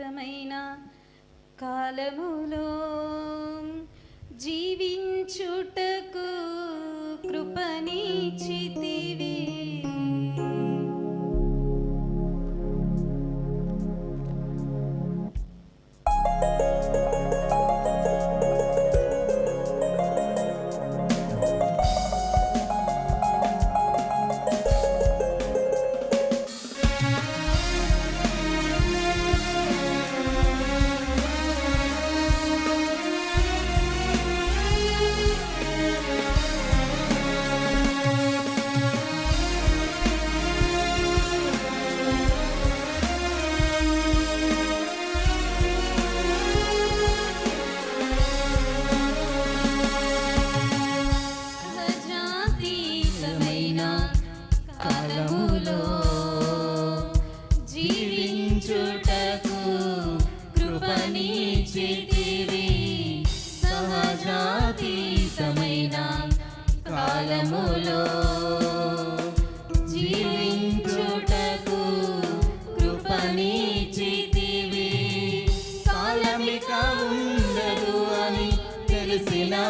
సహజాతీతమైన కాలములో జీవించుటకు కృపణీచితివి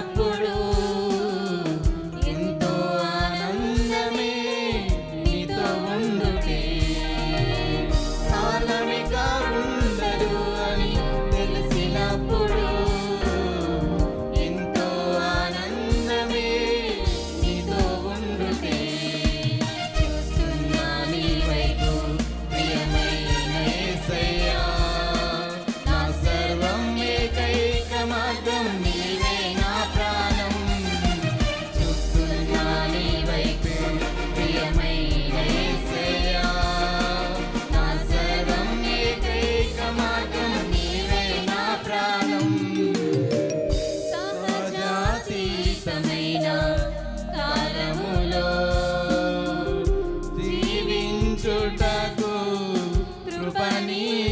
Chapo.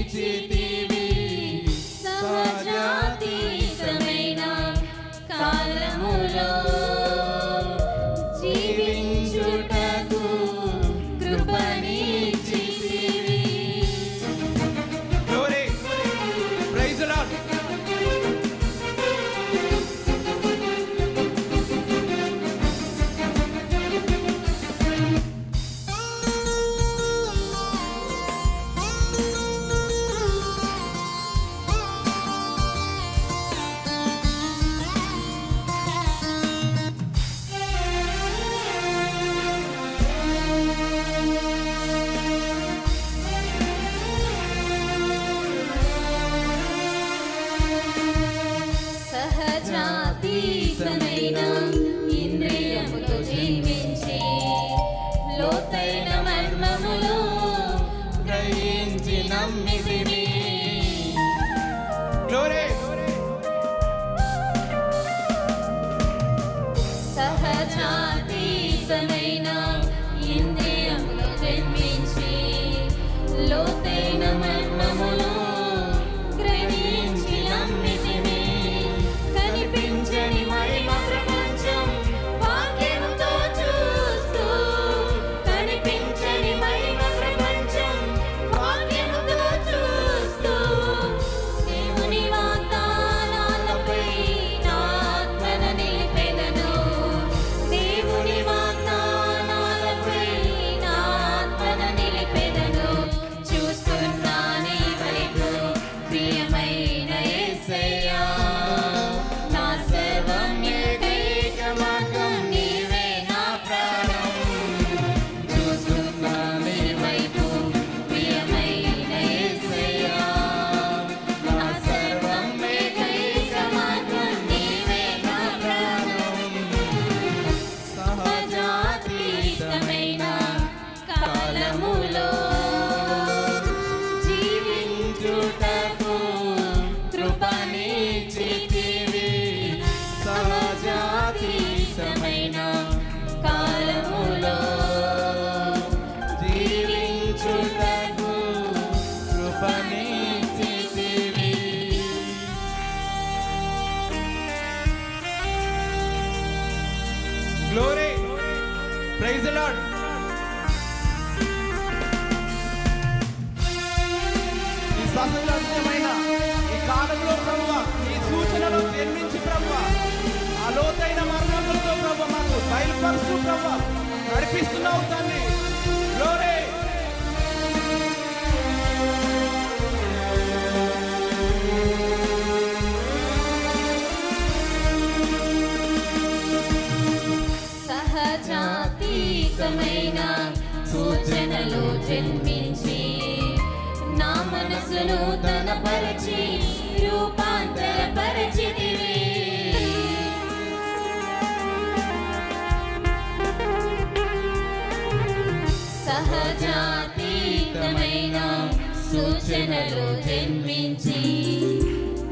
కృపణిచితివి ఈ ఈ కాలంలో ప్రభు ఈ సూచనలో జన్మించి ప్రభు ఆ లోతైన ప్రభు మాకు బయలుపరుస్తూ ప్రభు నడిపిస్తున్నావు తండ్రి Glory. సహజాతీతమైన సూచనలు జన్మించి మనసును తన పరచి రూపాంతర పరిచితివి సహజాతీతమైన సూచనలు జన్మించి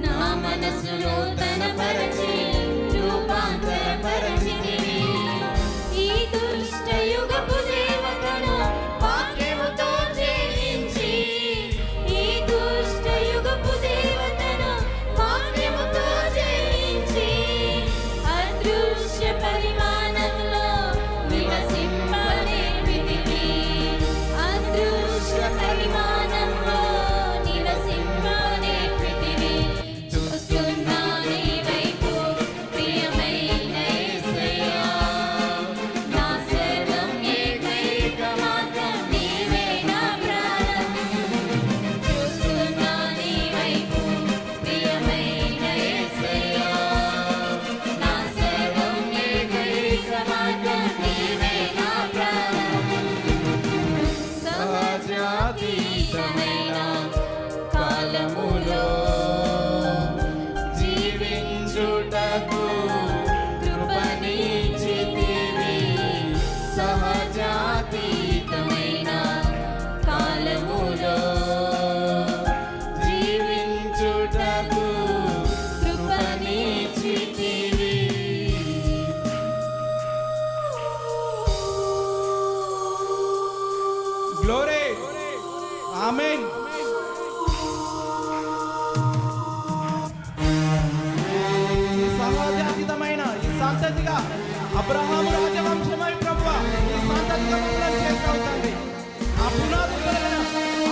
నా మనసును తన పరచి అబ్రహాము రాజవంశమై ప్రభు ఈ సంతతిగా చేస్తావు తండ్రి ఆ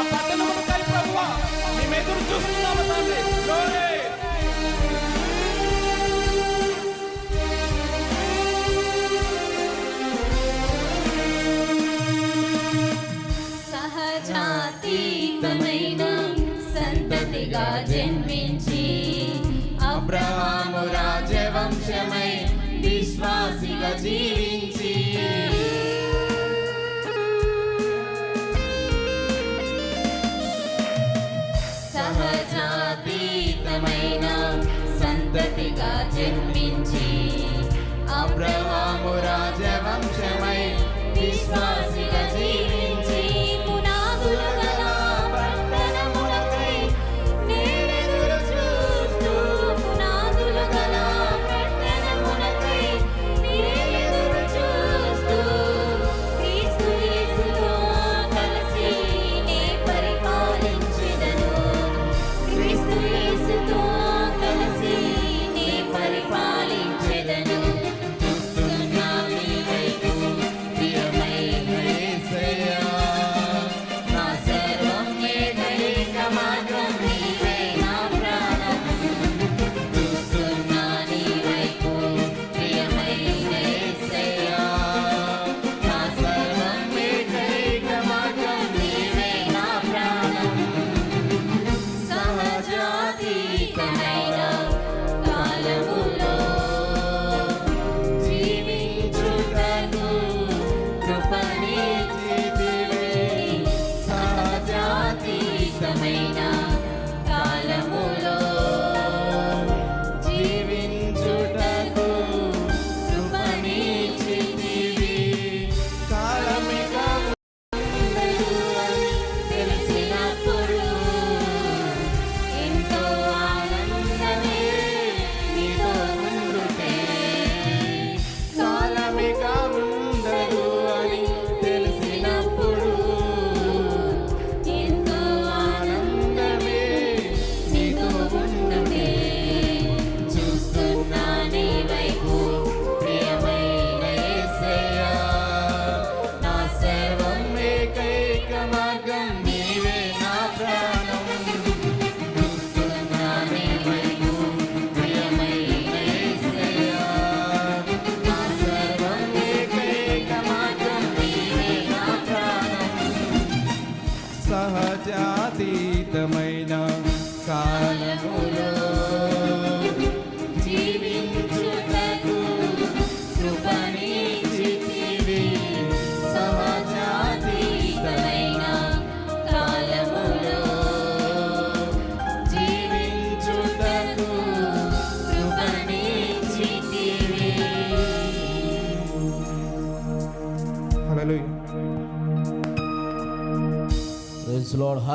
ఆ ప్రభు మేము ఎదురు చూస్తున్నాము తండ్రి. సహజాతీతమైన సంతతిగా జన్మించి అబ్రహాము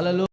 regálalo.